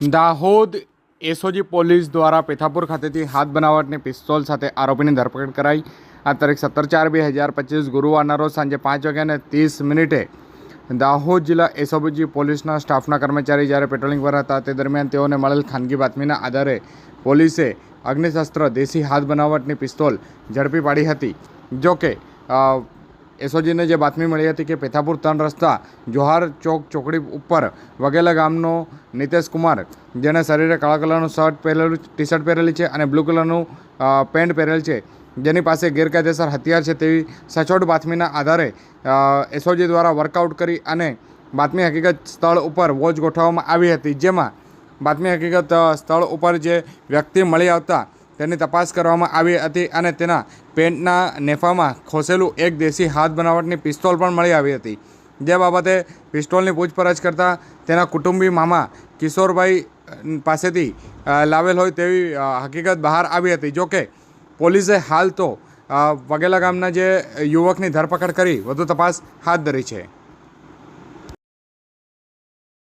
Dahod SOG police દ્વારા પેથાપુર ખાતેથી હાથ બનાવટની પિસ્તોલ સાથે આરોપીની ધરપકડ કરાઈ. આ તારીખ સત્તર ચાર બે હજાર પચીસ ગુરુવારના રોજ સાંજે પાંચ વાગ્યાને ત્રીસ મિનિટે દાહોદ જિલ્લા એસઓજી પોલીસના સ્ટાફના કર્મચારી જ્યારે પેટ્રોલિંગ પર હતા તે દરમિયાન તેઓને મળેલ ખાનગી બાતમીના આધારે પોલીસે અગ્નિશસ્ત્ર દેશી હાથ બનાવટની પિસ્તોલ ઝડપી પાડી હતી. જો કે અ, એસઓજીને જે બાતમી મળી હતી કે પેથાપુર ત્રણ રસ્તા જોહાર ચોક ચોકડી ઉપર વગેલા ગામનો નિતેશ કુમાર જેણે શરીરે કાળા કલરનું શર્ટ પહેરેલું ટી શર્ટ પહેરેલી છે અને બ્લુ કલરનું પેન્ટ પહેરેલ છે. જેની પાસે ગેરકાયદેસર હથિયાર છે તેવી સચોટ બાતમીના આધારે એસઓજી દ્વારા વર્કઆઉટ કરી અને બાતમી હકીકત સ્થળ ઉપર વોચ ગોઠવવામાં આવી હતી. જેમાં બાતમી હકીકત સ્થળ ઉપર જે વ્યક્તિ મળી આવતા તેની તપાસ કરવામાં આવી હતી અને તેના પેન્ટના નેફામાં ખોસેલું એક દેશી હાથ બનાવટની પિસ્તોલ પણ મળી આવી હતી. જે બાબતે પિસ્તોલની પૂછપરછ કરતાં તેના કુટુંબી મામા કિશોરભાઈ પાસેથી લાવેલ હોય તેવી હકીકત બહાર આવી હતી. જોકે પોલીસે હાલ તો વગેલા ગામના જે યુવકની ધરપકડ કરી, વધુ તપાસ હાથ ધરી છે.